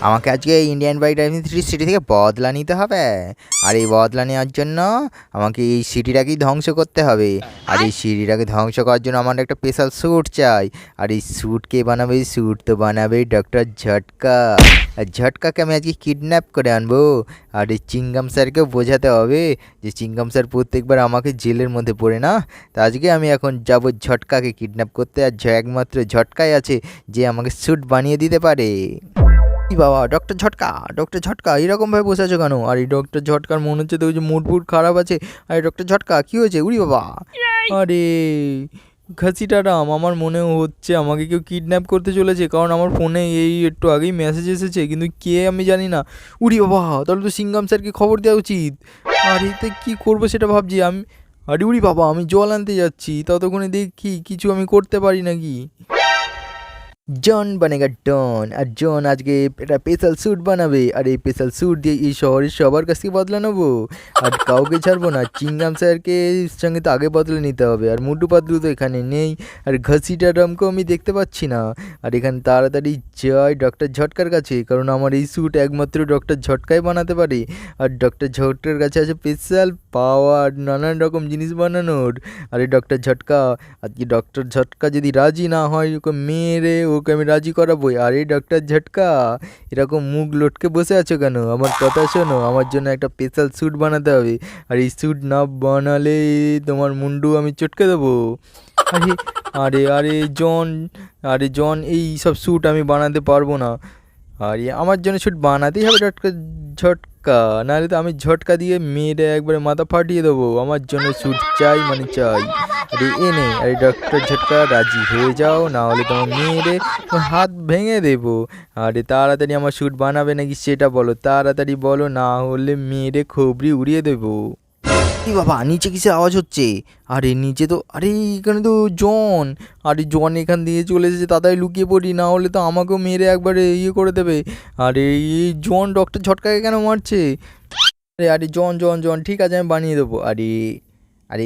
আমাকে আজকে Indian bike driving three city থেকে বদলা নিতে হবে। আর এই বদলা নেওয়ার জন্য আমাকে এই সিটিটাকেই ধ্বংস করতে হবে। আর এই সিটিটাকে ধ্বংস করার জন্য আমার একটা স্পেশাল স্যুট চাই। আর এই স্যুট কে বানাবে? স্যুট তো বানাবে ডক্টর ঝটকা আর ঝটকাকে আমি আজকে কিডন্যাপ করে আনব। আর এই চিঙ্গাম স্যারকেও বোঝাতে হবে যে চিঙ্গাম স্যার প্রত্যেকবার আমাকে জেলের মধ্যে পড়ে না? তা আজকে আমি এখন যাব ঝটকাকে কিডন্যাপ করতে। আর একমাত্র ঝটকাই আছে যে আমাকে স্যুট বানিয়ে দিতে পারে। বাবা? ডক্টর ঝটকা? ডক্টর ঝটকা? এরকম ভাবে বসে আছো কেন? আর এই ডক্টর ঝটকার মনে হচ্ছে তো ওই যে মুড ফুড খারাপ আছে। আরে ডক্টর ঝটকা কি হয়েছে? উড়ি বাবা। আরে খাসিটারাম আমার মনে হচ্ছে আমাকে কেউ কিডন্যাপ করতে চলেছে কারণ আমার ফোনে এই একটু আগেই মেসেজ এসেছে কিন্তু কে আমি জানি না। উড়ি বাবা তাহলে তো সিঙ্গাম স্যারকে খবর দেওয়া উচিত। আর এতে কী করব সেটা ভাবছি আমি। আরে উড়ি বাবা আমি জল আনতে যাচ্ছি ততক্ষণে দেখি কিছু আমি করতে পারি নাকি। জন বানেগা ডন আর জন আজকে একটা স্পেশাল স্যুট বানাবে, আর এই স্পেশাল স্যুট দিয়ে এই শহরের সবার কাছ থেকে বদলা নেব। আর কাউকে ছাড়বো না, চিংগাম স্যারকে সঙ্গে তো আগে বদলে নিতে হবে, আর মুডু পাতলু তো এখানে নেই, আর ঘসিটা ডমকেও আমি দেখতে পাচ্ছি না। আর এখানে তাড়াতাড়ি যাই ডক্টর ঝটকার কাছে, কারণ আমার এই স্যুট একমাত্র ডক্টর ঝটকাই বানাতে পারে। আর ডক্টর ঝটকার কাছে আছে স্পেশাল পাওয়ার নানান রকম জিনিস বানানোর। আর এই ডক্টর ঝটকা, আজকে ডক্টর ঝটকা যদি রাজি না হয়, ওকে মেরে ওকে আমি রাজি করাবোই। আরে ডক্টর ঝটকা। এরকম মুখ লটকে বসে আছো কেন? আমার কথা শোনো, আমার জন্য একটা স্পেশাল স্যুট বানাতে হবে। আর এই স্যুট না বানালে তোমার মুন্ডু আমি চটকে দেবো। আরে আরে আরে, জন আরে, জন, এই সব স্যুট আমি বানাতে পারব না। আর, আমার জন্য স্যুট বানাতেই হবে ডক্টর ঝটকা নাহলে তো আমি ঝটকা দিয়ে মেয়েটা একবারে মাথা ফাটিয়ে দেবো। আমার জন্য সুট চাই মানে চাই। আরে এনে আরে ডক্টর ঝটকা, রাজি হয়ে যাও, নাহলে তোমার মেয়েরে হাত ভেঙে দেবো। আরে, তাড়াতাড়ি আমার স্যুট বানাবে নাকি সেটা বলো, তাড়াতাড়ি বলো, না হলে মেয়েরে খবরি উড়িয়ে দেবো। এই বাবা, নিচে কিসের আওয়াজ হচ্ছে? আরে, নিচে তো, আরে এখানে তো জন। আরে, জন এখান দিয়ে চলে এসেছে, তাড়াতাড়ি লুকিয়ে পড়ি, না হলে তো আমাকেও মেরে একবারে ইয়ে করে দেবে। আরে, এই জন ডক্টর ঝটকাকে কেন মারছে? আরে আরে, জন জন জন, ঠিক আছে, আমি বানিয়ে দেবো। আরে আর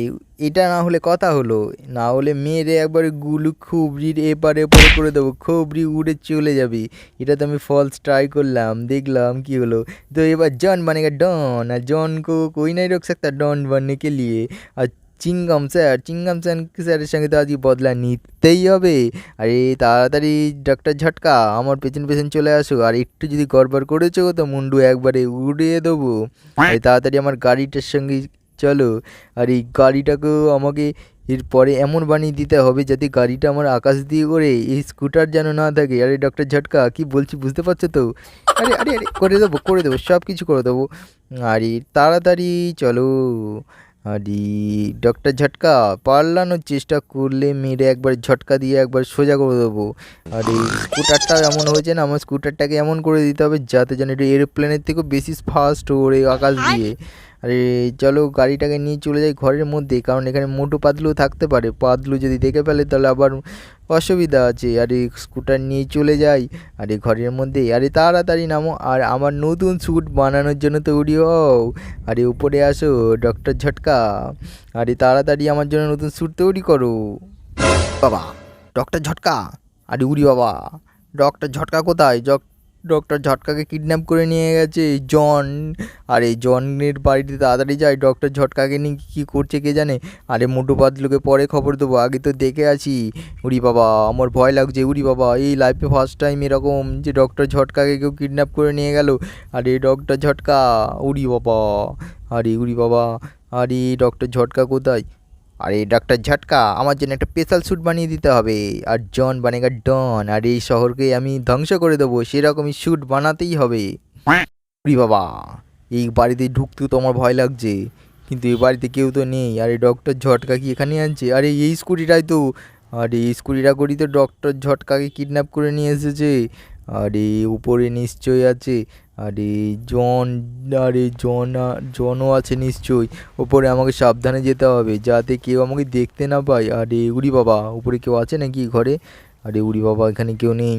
এটা না হলে কথা হলো, না হলে মেয়েরে একবারে গুলু খুবরির এপার এপার করে দেবো, খুবরি উড়ে চলে যাবে। এটা তো আমি ফলস ট্রাই করলাম, দেখলাম কি হলো। তো এবার জন বানেগা ডন, আর জন কো কই নাই রোক সকতা ডন বানে কে লিয়ে। আর চিংগম স্যার চিংগম স্যার স্যারের সঙ্গে তো আজকে বদলা নিতেই হবে। আরে তাড়াতাড়ি ডক্টর ঝটকা, আমার পেছন পেছন চলে আসো, আর একটু যদি গড়বড় করেছ তো মুন্ডু একবারে উড়িয়ে দেবো। তাড়াতাড়ি আমার গাড়িটার সঙ্গে চলো। আর এই গাড়িটাকেও আমাকে এরপরে এমন বানিয়ে দিতে হবে যাতে গাড়িটা আমার আকাশ দিয়ে করে এই স্কুটার যেন না থাকে। আরে ডক্টর ঝটকা, কি বলছি বুঝতে পারছ তো? আরে আরে আরে, করে দেবো করে দেবো সব কিছু করে দেবো। আরে, তাড়াতাড়ি চলো। আরে ডক্টর ঝটকা পাল্লানোর চেষ্টা করলে মেরে একবার ঝটকা দিয়ে একবার সোজা করে দেবো। আর এই স্কুটারটা এমন হয়েছে না, আমার স্কুটারটাকে এমন করে দিতে হবে যাতে যেন এটা এরোপ্লেনের থেকেও বেশি ফাস্ট ওড়ে আকাশ দিয়ে। আরে চলো গাড়িটাকে নিয়ে চলে যাই ঘরের মধ্যে, কারণ এখানে মোটু পাতলু থাকতে পারে। পাতলু যদি দেখে ফেলে তাহলে আবার অসুবিধা আছে। আরে স্কুটার নিয়ে চলে যাই। আরে ঘরের মধ্যে, আরে তাড়াতাড়ি নামো। আর আমার নতুন স্যুট বানানোর জন্য তৈরি হও। আরে উপরে আসো, ডক্টর ঝটকা। আরে তাড়াতাড়ি আমার জন্য নতুন স্যুট তৈরি করো। বাবা, ডক্টর ঝটকা। আরে উড়ি বাবা, ডক্টর ঝটকা কোথায়? ডক্টর ঝটকাকে কিডন্যাপ করে নিয়ে গেছে জন, আর এই জনের বাড়িতে তাড়াতাড়ি যায় ডক্টর ঝটকাকে নিয়ে কী করছে কে জানে? আরে মোটু পাতলুকে পরে খবর দেবো, আগে তো দেখে আছি। উড়ি বাবা, আমার ভয় লাগছে, উড়ি বাবা, এই লাইফে ফার্স্ট টাইম এরকম যে ডক্টর ঝটকাকে কেউ কিডন্যাপ করে নিয়ে গেল। আরে ডক্টর ঝটকা, উড়ি বাবা, আরে উড়ি বাবা, আরে ডক্টর ঝটকা কোথায়? আরে ডাক্তার ঝটকা, আমার জন্য একটা স্পেশাল স্যুট বানিয়ে দিতে হবে। আর জন বানেগা ডন আর এই শহরকে আমি ধ্বংস করে দেবো, সেরকমই স্যুট বানাতেই হবে। বাবা, এই বাড়িতে ঢুকতেও তো আমার ভয় লাগছে। কিন্তু এই বাড়িতে কেউ তো নেই। আরে ডক্টর ঝটকা কি এখানে আনছে? আরে, এই স্কুটিটাই তো। আরে, এই স্কুটিটা করি তো ডক্টর ঝটকাকে কিডন্যাপ করে নিয়ে এসেছে। আরে, উপরে নিশ্চয়ই আছে। আরে জন আরে জন, জনও আছে নিশ্চয়ই। ওপরে আমাকে সাবধানে যেতে হবে, যাতে কেউ আমাকে দেখতে না পায়। আরে উড়ি বাবা, উপরে কেউ আছে নাকি ঘরে? আরে উড়ি বাবা, এখানে কেউ নেই।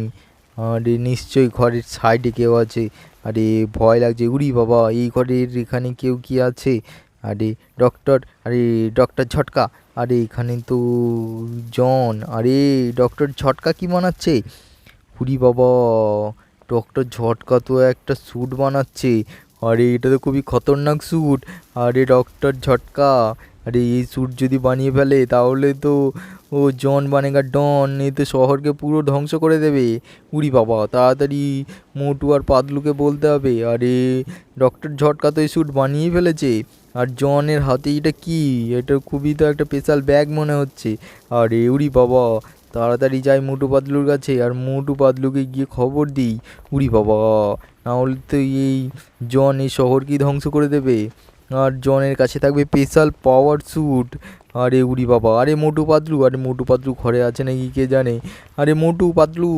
আরে নিশ্চয়ই ঘরের সাইডে কেউ আছে। আরে ভয় লাগছে, উড়ি বাবা, এই ঘরের এখানে কেউ কি আছে? আরে ডক্টর আরে ডক্টর ঝটকা। আরে এখানে তো জন, আরে ডক্টর ঝটকা কি মানাচ্ছে? উড়ি বাবা ডক্টর ঝটকা তো একটা স্যুট বানাচ্ছে। আরে, এটা তো খুবই খতরনাক স্যুট। আরে, ডক্টর ঝটকা। আরে, এই স্যুট যদি বানিয়ে ফেলে, তাহলে তো ও জন বানেগা ডন, এ তো শহরকে পুরো ধ্বংস করে দেবে। উড়ি বাবা, তাড়াতাড়ি মোটু আর পাতলুকে বলতে হবে। আরে, ডক্টর ঝটকা তো এই স্যুট বানিয়ে ফেলেছে। আর জনের হাতে এটা কি? এটা খুবই তো একটা স্পেশাল ব্যাগ মনে হচ্ছে। আরে, উড়ি বাবা তাড়াতাড়ি যাই মোটু পাতলুর কাছে, আর মোটু পাতলুকে গিয়ে খবর দিই। উড়ি বাবা, না হলে তো এই জন এই শহরকেই ধ্বংস করে দেবে। আর জনের কাছে থাকবে স্পেশাল পাওয়ার স্যুট আরে উড়ি বাবা, আরে মোটু পাতলু, আরে মোটু পাতলু ঘরে আছে নাকি কে জানে? আরে মোটু পাতলু,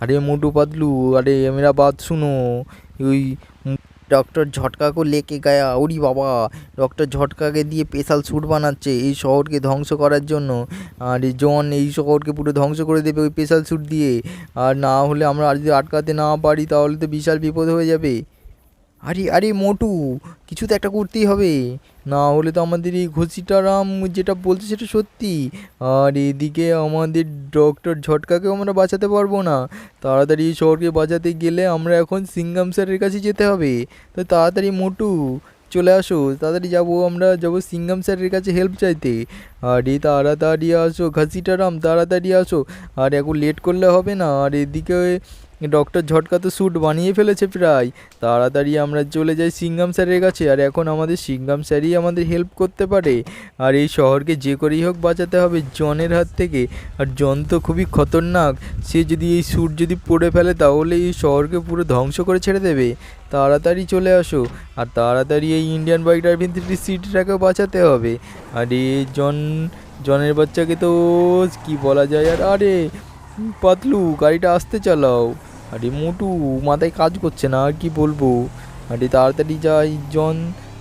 আরে মোটু পাতলু, আরে মেরা বাদ শুনো। ওই ডক্টর ঝটকাকে লেকে গায়া ওরি বাবা ডক্টর ঝটকাকে দিয়ে স্পেশাল স্যুট বানাচ্ছে এই শহরকে ধ্বংস করার জন্য আর জন এই শহরকে পুরো ধ্বংস করে দেবে ওই স্পেশাল স্যুট দিয়ে আর না হলে আমরা আর যদি আটকাতে না পারি তাহলে তো বিশাল বিপদ হয়ে যাবে আরে আরে মোটু, কিছু তো একটা করতেই হবে। না হলে তো আমাদের এই ঘষিটারাম যেটা বলছে সেটা সত্যি। আর এদিকে আমাদের ডক্টর ঝটকাকেও আমরা বাঁচাতে পারব না। তাড়াতাড়ি শহরকে বাঁচাতে গেলে আমরা এখন সিঙ্গাম স্যারের কাছে যেতে হবে। তো তাড়াতাড়ি মোটু, চলে আসো। তাড়াতাড়ি যাব, আমরা যাব সিঙ্গাম স্যারের কাছে হেল্প চাইতে। আরে, তাড়াতাড়ি আসো ঘাসিটারাম তাড়াতাড়ি আসো। আর এখন লেট করলে হবে না। আর এদিকে ডক্টর ঝটকা তো স্যুট বানিয়ে ফেলেছে প্রায়। তাড়াতাড়ি আমরা চলে যাই সিঙ্গাম স্যারের কাছে। আর এখন আমাদের সিঙ্গাম স্যারই আমাদের হেল্প করতে পারে। আর এই শহরকে যে করেই হোক বাঁচাতে হবে জনের হাত থেকে। আর জন তো খুবই খতরনাক। সে যদি এই স্যুট যদি পরে ফেলে, তাহলে এই শহরকে পুরো ধ্বংস করে ছেড়ে দেবে। তাড়াতাড়ি চলে আসো। আর তাড়াতাড়ি এই ইন্ডিয়ান বাইক ড্রাইভিং থ্রি সিটিটাকেও বাঁচাতে হবে। আর এই জন, জনের বাচ্চাকে তো কি বলা যায়? আর আরে, পাতলু, গাড়িটা আসতে চালাও। আরে মোটু, মাথায় কাজ করছে না, আর কি বলব? আরে তাড়াতাড়ি যাই, জন।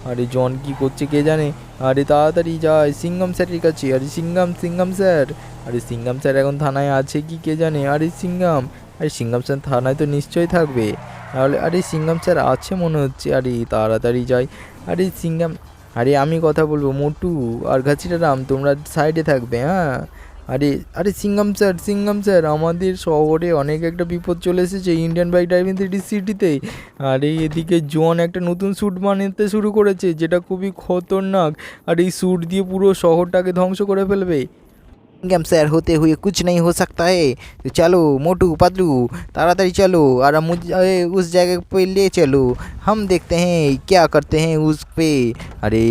আরে জন কি করছে কে জানে? আরে তাড়াতাড়ি যাই, সিঙ্গাম স্যারের কাছে। আরে সিঙ্গাম সিঙ্গাম স্যার। আরে সিঙ্গাম স্যার এখন থানায় আছে কি কে জানে? আরে সিঙ্গাম আরে সিঙ্গাম স্যার থানায় তো নিশ্চয়ই থাকবে। তাহলে আরে সিঙ্গাম স্যার আছে মনে হচ্ছে। আরে তাড়াতাড়ি যাই। আরে সিঙ্গাম, আরে আমি কথা বলব, মোটু। আর ঘাচিটা রাম, তোমরা সাইডে থাকবে হ্যাঁ? আরে আরে সিঙ্গাম স্যার সিঙ্গাম স্যার, আমাদের শহরে অনেক একটা বিপদ চলে এসেছে ইন্ডিয়ান বাইক ড্রাইভিং থ্রি সিটিতে আরে, এদিকে জোয়ান একটা নতুন স্যুট বানাতে শুরু করেছে, যেটা খুবই খতরনাক। আর এই স্যুট দিয়ে পুরো শহরটাকে ধ্বংস করে ফেলবে। সিঙ্গাম স্যার, হতে হয়ে কুচ নেই, হো সকতা হে তো চলো, মোটু, পাতলু, তাড়াতাড়ি চলো, আর মুঝে উস জায়গা পে লে চলো। হাম দেখতে হ্যাঁ ক্যা করতে হ্যাঁ উস পে। আরে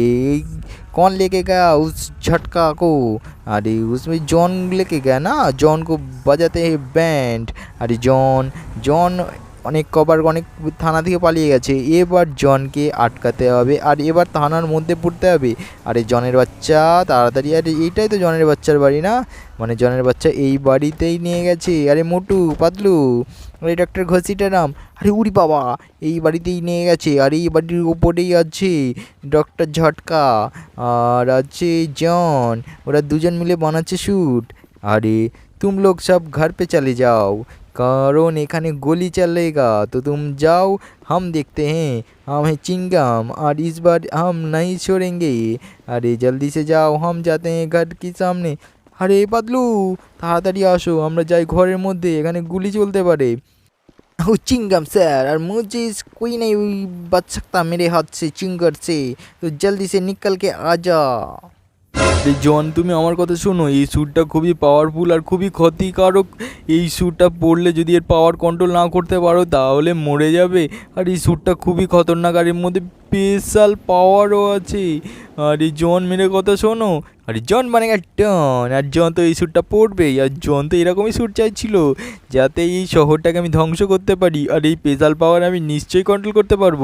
कौन लेके गया उस झटका को? अरे, उसमें जॉन लेके गया ना? जॉन को बजाते हैं बैंड। अरे, जॉन जॉन অনেক কবার অনেক থানা থেকে পালিয়ে গেছে। এবার জনকে আটকাতে হবে আর এবার থানার মধ্যে পড়তে হবে। আরে জনের বাচ্চা, তাড়াতাড়ি। আরে এইটাই তো জনের বাচ্চার বাড়ি না? মানে জনের বাচ্চা এই বাড়িতেই নিয়ে গেছে। আরে মোটু, পাতলু, আরে ডক্টর ঘষিটা নাম। আরে উড়ি বাবা, এই বাড়িতেই নিয়ে গেছে। আর এই বাড়ির ওপরেই আছে ডক্টর ঝটকা আর আছে জন। ওরা দুজন মিলে বানাচ্ছে শ্যুট আরে তুম লোক সব ঘর পে চলে যাও। कारण এখানে गोली चलेगा तो तुम जाओ हम देखते हैं हम हैं चिंगम और इस बार हम नहीं छोड़ेंगे अरे जल्दी से जाओ हम जाते हैं घर के सामने আরে পাতলু তাড়াতাড়ি আসো আমরা যাই ঘরের মধ্যে এখানে গুলি চলতে পারে ओ चिंगम सर और मुझे इस- कोई नहीं बच सकता मेरे हाथ से चिंगर से तो जल्दी से निकल के आ जा এই জন, তুমি আমার কথা শোনো, এই স্যুটটা খুবই পাওয়ারফুল আর খুবই ক্ষতিকারক। এই স্যুটটা পরলে যদি এর পাওয়ার কন্ট্রোল না করতে পারো, তাহলে মরে যাবে। আর এই স্যুটটা খুবই খতরনাক আর এর মধ্যে স্পেশাল পাওয়ারও আছে। আর এই জন, মেরে কথা শোনো আর জন মানে টন আর জন তো এই স্যুটটা পরবেই, আর জন তো এরকমই স্যুট চাইছিল, যাতে এই শহরটাকে আমি ধ্বংস করতে পারি, আর এই স্পেশাল পাওয়ার আমি নিশ্চয়ই কন্ট্রোল করতে পারব।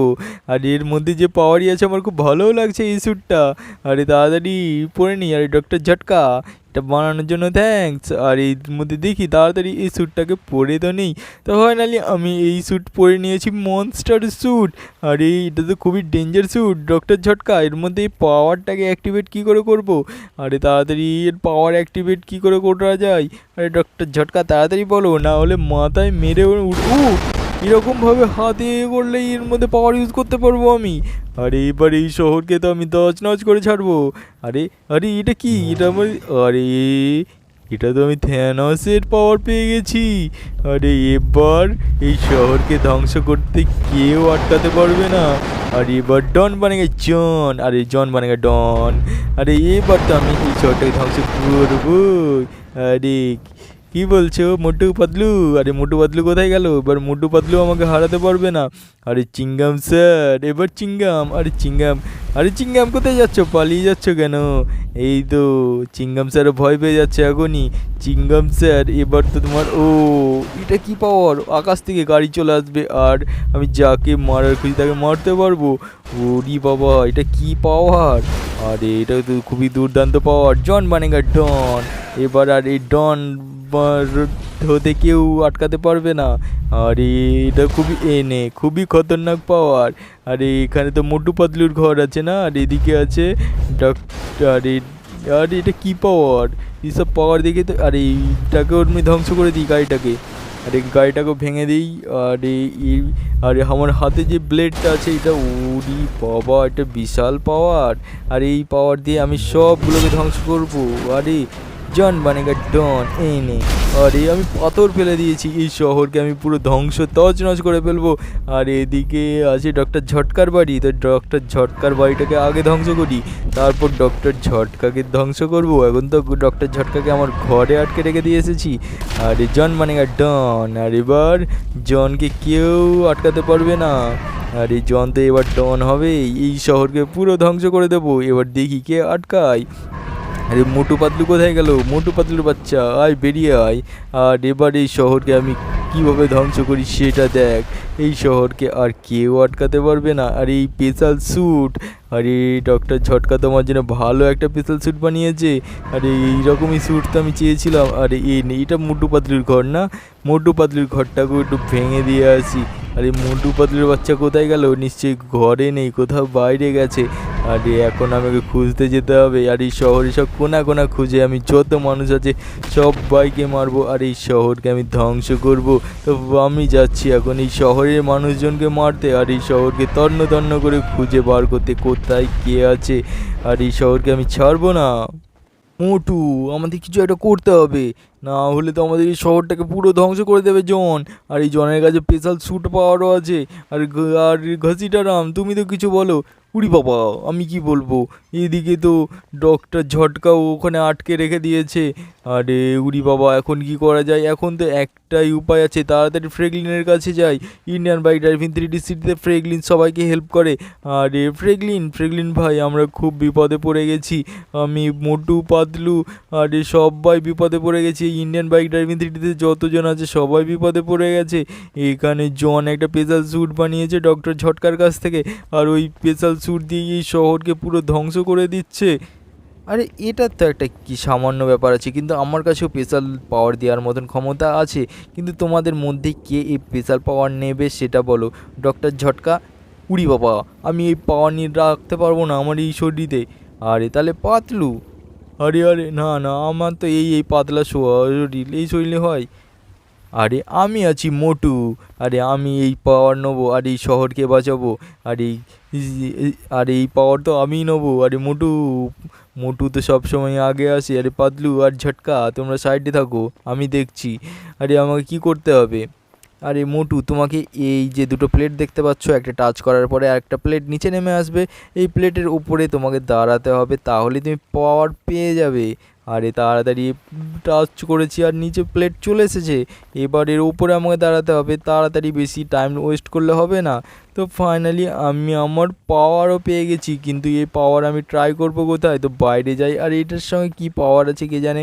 আর এর মধ্যে যে পাওয়ারই আছে, আমার খুব ভালোও লাগছে এই স্যুটটা আরে তাড়াতাড়ি পরে নি, আরে ডক্টর ঝটকা, এটা বানানোর জন্য থ্যাঙ্কস আর এর মধ্যে দেখি, তাড়াতাড়ি এই স্যুটটাকে পরে তো নেই। তো ফাইনালি আমি এই স্যুট পরে নিয়েছি মনস্টার স্যুট আর এই, এটা তো খুবই ডেঞ্জার স্যুট ডক্টর ঝটকা, এর মধ্যে এই পাওয়ারটাকে অ্যাক্টিভেট কী করে করব? আরে তাড়াতাড়ি এর পাওয়ার অ্যাক্টিভেট কী করে করা যায়? আরে ডক্টর ঝটকা তাড়াতাড়ি বলো, না হলে মাথায় মেরে উঠ এরকমভাবে হাতে করলে এর মধ্যে পাওয়ার ইউজ করতে পারব আমি। আরে এবার এই শহরকে তো আমি নজ করে ছাড়বো। আরে আরে এটা কি? এটা আমার, আরে এটা তো আমি থ্যানসের পাওয়ার পেয়ে গেছি। আরে এবার এই শহরকে ধ্বংস করতে কেউ আটকাতে পারবে না। আর এবার ডন বানেগা জন আরে জন বানেগা ডন আরে এবার তো আমি এই শহরটাকে ধ্বংস করব। আরে কি বলছো, মোটু পাতলু? আরে মোটু পাতলু কোথায় গেল? এবার মোটু পাতলু আমাকে হারাতে পারবে না। আরে চিঙ্গাম স্যার, এবার চিঙ্গাম আরে চিঙ্গাম আরে চিংগাম কোথায় যাচ্ছ? পালিয়ে যাচ্ছ কেন? এই তো চিঙ্গাম স্যারও ভয় পেয়ে যাচ্ছে এখনই। চিংগাম স্যার, এবার তো তোমার, ও, এটা কি পাওয়ার আকাশ থেকে গাড়ি চলে আসবে, আর আমি যাকে মারার খুঁজি তাকে মারতে পারব? ওরি বাবা, এটা কি পাওয়ার আরে, এটা তো খুবই দুর্দান্ত পাওয়ার জন বানেগা, ডন। এবার আর এই ডন হতে কেউ আটকাতে পারবে না। আরে, এটা খুবই এনে খুবই খতরনাক পাওয়ার আরে, এখানে তো মোটু পাতলুর ঘর আছে না? আর এদিকে আছে ডক্টর আরে এটা কি পাওয়ার এইসব পাওয়ার দেখে তো, আরে এইটাকেও আমি ধ্বংস করে দিই গাড়িটাকে। আরে গাড়িটাকেও ভেঙে দিই। আর, এই, আরে, আমার হাতে যে ব্লেডটা আছে, এটা উড়ি বাবা, এটা বিশাল পাওয়ার আর, এই পাওয়ার দিয়ে আমি সবগুলোকে ধ্বংস করব। আরে জন বানেগা ডন এনে আরে, আমি পাথর ফেলে দিয়েছি এই শহরকে, আমি পুরো ধ্বংস, তছনছ করে ফেলব। আর এদিকে আছে ডক্টর ঝটকার বাড়ি, তো ডক্টর ঝটকার বাড়িটাকে আগে ধ্বংস করি। তারপর ডক্টর ঝটকাকে ধ্বংস করব। এখন তো ডক্টর ঝটকাকে আমার ঘরে আটকে রেখে দিয়ে এসেছি। আর, জন বানেগা ডন। আর এবার জনকে কেউ আটকাতে পারবে না। আর, জন তো এবার ডন হবে এই শহরকে পুরো ধ্বংস করে দেবো। এবার দেখি কে আটকায়। আরে মোটু পাতলু কোথায় গেল? মোটু পাতলুর বাচ্চা, আয় বেরিয়ে আয়। আর এবার এই শহরকে আমি কীভাবে ধ্বংস করি সেটা দেখ। এই শহরকে আর কেউ আটকাতে পারবে না। আর এই স্পেশাল স্যুট আরে ডক্টর ঝটকা তোমার জন্য ভালো একটা স্পেশাল স্যুট বানিয়েছে। আরে এইরকমই স্যুট তো আমি চেয়েছিলাম। আরে এই এটা মোটু পাতলুর ঘর না? মোটু পাতলির ঘরটাকেও একটু ভেঙে দিয়ে আসি। আরে মোটু পাতলির বাচ্চা কোথায় গেল? নিশ্চয়ই ঘরে নেই, কোথাও বাইরে গেছে। আরে এখন আমাকে খুঁজতে যেতে হবে। আর এই শহরে সব কোনা কোনা খুঁজে আমি যত মানুষ আছে সবাইকে মারবো। আর এই শহরকে আমি ধ্বংস করব। তো আমি যাচ্ছি এখন এই শহরের মানুষজনকে মারতে আর এই শহরকে তন্ন তন্ন করে খুঁজে বার করতে কোথায় কে আছে? আর এই শহরকে আমি ছাড়বো না। মোটু, আমাদের কিছু একটা করতে হবে। না হলে তো আমাদের এই শহরটাকে পুরো ধ্বংস করে দেবে, জন। আর এই জনের কাছে স্পেশাল স্যুট পাওয়ারও আছে। আর আর ঘসিটারাম তুমি তো কিছু বলো। উড়ি বাবা, আমি কি বলব? এদিকে তো ডক্টর ঝটকাও ওখানে আটকে রেখে দিয়েছে। আরে উড়ি বাবা, এখন কি করা যায়? এখন তো একটাই উপায় আছে, তাড়াতাড়ি ফ্রেগলিনের কাছে যাই। Indian bike driving three D সিটিতে ফ্রেগলিন সবাইকে হেল্প করে। আরে ফ্রেগলিন ফ্রেগলিন ভাই, আমরা খুব বিপদে পড়ে গেছি। আমি মোটু, পাতলু, আরে সবাই বিপদে পড়ে গেছি। ইন্ডিয়ান বাইক ড্রাইভিং থ্রিডিতে যতজন আছে, সবাই বিপদে পড়ে গেছে। এখানে জন একটা স্পেশাল স্যুট বানিয়েছে ডক্টর ঝটকার কাছ থেকে। আর ওই স্পেশাল স্যুট দিয়ে এই শহরকে পুরো ধ্বংস করে দিচ্ছে। আরে এটা তো একটা কি সামান্য ব্যাপার আছে, কিন্তু আমার কাছেও স্পেশাল পাওয়ার দেওয়ার মতন ক্ষমতা আছে। কিন্তু তোমাদের মধ্যে কে এই স্পেশাল পাওয়ার নেবে সেটা বলো। ডক্টর ঝটকা, উড়ি বাবা, আমি এই পাওয়ার নিয়ে রাখতে পারব না আমার এই শরীরে। আরে তাহলে পাতলু। আরে আরে, না না, আমার তো এই এই পাতলা শরীর, এই শরীরে হয়। আরে আমি আছি মোটু। আরে আমি এই পাওয়ার নেব, আর এই শহরকে বাঁচাবো। আর এই আর এই পাওয়ার তো আমিই নেব, আরে মোটু মোটু তো সব সময় আগে আসে, আরে পাতলু, আর ঝটকা, তোমরা সাইডে থাকো, আমি দেখছি। আরে আমাকে কি করতে হবে? আরে মোটু, তোমাকে এই যে দুটো প্লেট দেখতে পাচ্ছ, একটা টাচ করার পরে আরেকটা প্লেট নিচে নেমে আসবে। এই প্লেটের উপরে তোমাকে দাঁড়াতে হবে, তাহলে তুমি পাওয়ার পেয়ে যাবে। আরে তাড়াতাড়ি টাচ করেছি আর নিচে প্লেট চলে এসেছে। এবার এর ওপরে আমাকে দাঁড়াতে হবে। তাড়াতাড়ি বেশি টাইম ওয়েস্ট করলে হবে না। তো ফাইনালি আমি আমার পাওয়ারও পেয়ে গেছি। কিন্তু এই পাওয়ার আমি ট্রাই করব কোথায়? তো বাইরে যাই। আর এটার সঙ্গে কি পাওয়ার আছে কে জানে?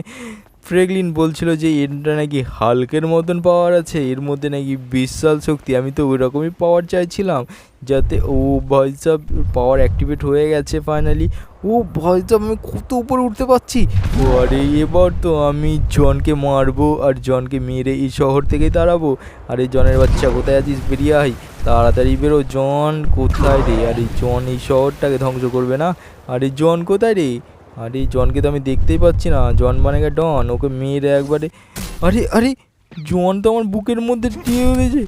ফ্রেগলিন বলছিল যে, এটা নাকি হালকের মতন পাওয়ার আছে, এর মধ্যে নাকি বিশাল শক্তি। আমি তো ওই রকমই পাওয়ার চাইছিলাম, যাতে ও ভয়েসআপ পাওয়ার অ্যাক্টিভেট হয়ে গেছে ফাইনালি ও ভয়েসআপ আমি কত উপরে উঠতে পারছি? আরে এবার তো আমি জনকে মারবো আর জনকে মেরে এই শহর থেকেই তাড়াবো। আর জনের বাচ্চা, কোথায় আছিস বেরিয়ে আই তাড়াতাড়ি বেরো, জন কোথায় রে? আর জন এই শহরটাকে ধ্বংস করবে না? আরে জন কোথায় রে? আরে, জনকে তো আমি দেখতেই পাচ্ছি না। জন মানে ডন? ওকে মেয়েরা একবারে আরে আরে, জন তো আমার বুকের মধ্যে টিয়ে দিয়েছে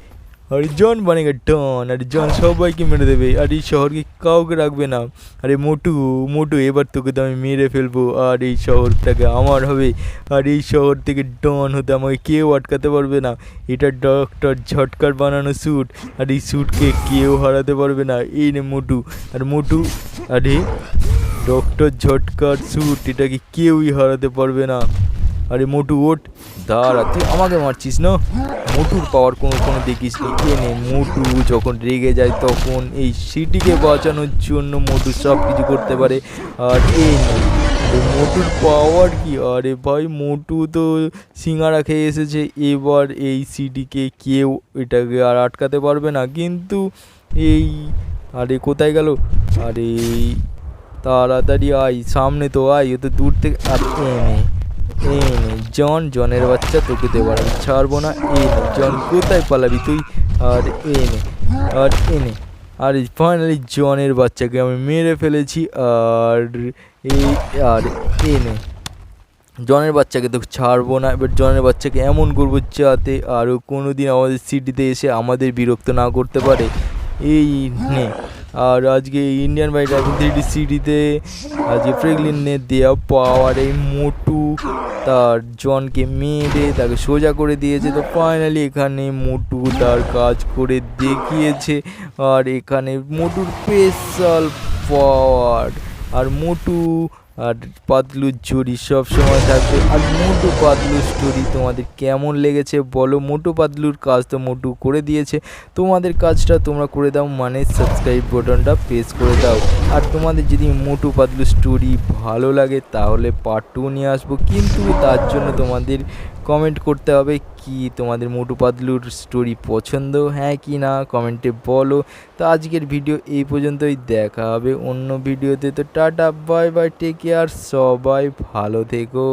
আর জন বানেগা ডন জন সবাইকে মেরে দেবে আর এই শহরকে কাউকে রাখবে না আরে মোটু মোটু এবার তোকে তো আমি মেরে ফেলব আর এই শহরটাকে আমার হবে আর এই শহর থেকে ডন হতে আমাকে কেউ আটকাতে পারবে না এটা ডক্টর ঝটকার বানানো স্যুট আর এই স্যুটকে কেউ হারাতে পারবে না এই নে মোটু আর মোটু আরে ডক্টর ঝটকার স্যুট এটাকে কেউই হারাতে পারবে না আরে মোটু ওট দাঁড়া তুই আমাকে মারছিস, না? মোটুর পাওয়ার কোনো কোনো দেখিস নি। এ নে মোটু যখন রেগে যায় তখন এই সিটিকে বাঁচানোর জন্য মোটু সব কিছু করতে পারে। আর এই মোটুর পাওয়ার কি? আরে ভাই মোটু তো সিঙ্গারা খেয়ে এসেছে। এবার এই সিটিকে কেউ এটাকে আর আটকাতে পারবে না। কিন্তু এই, আরে কোথায় গেল? আরে তাড়াতাড়ি আয়, সামনে তো আয় ও তো দূর থেকে আর এনে জন জনের বাচ্চা তোকে দেবার ছাড়বো না। এনে জন কোথায় পালাবি তুই? আর এনে আর এনে, আর ফাইনালি জনের বাচ্চাকে আমি মেরে ফেলেছি। আর এই আর এনে, জনের বাচ্চাকে তো ছাড়বো না। এবার জনের বাচ্চাকে এমন করব যাতে আরও কোনো দিন আমাদের সিটিতে এসে আমাদের বিরক্ত না করতে পারে। এই নে আর আজকে ইন্ডিয়ান বাইক এখন থ্রিডি সিডিতে আজকে ফ্রেগলিনের দেওয়া পাওয়ার এই মোটু, তার জনকে মেরে তাকে সোজা করে দিয়েছে। তো ফাইনালি এখানে মোটু তার কাজ করে দেখিয়েছে আর এখানে মোটুর স্পেশাল পাওয়ার আর মোটু আর পাতলুর জুড়ি সব সময় থাকবে। আর মোটু পাতলুর স্টোরি তোমাদের কেমন লেগেছে বলো? মোটু পাতলুর কাজ তো মোটু করে দিয়েছে। তোমাদের কাজটা তোমরা করে দাও মানে সাবস্ক্রাইব বাটনটা প্রেস করে দাও। আর তোমাদের যদি মোটু পাতলু স্টোরি ভালো লাগে, তাহলে পার্ট টু নিয়ে আসব। কিন্তু তার জন্য তোমাদের কমেন্ট করতে হবে কি তোমাদের মোটু পাতলুর স্টোরি পছন্দ হ্যাঁ কি না কমেন্টে বলো। তো আজকের ভিডিও এই পর্যন্তই, দেখা হবে অন্য ভিডিওতে তো। Tata bye bye take care সবাই ভালো থেকো।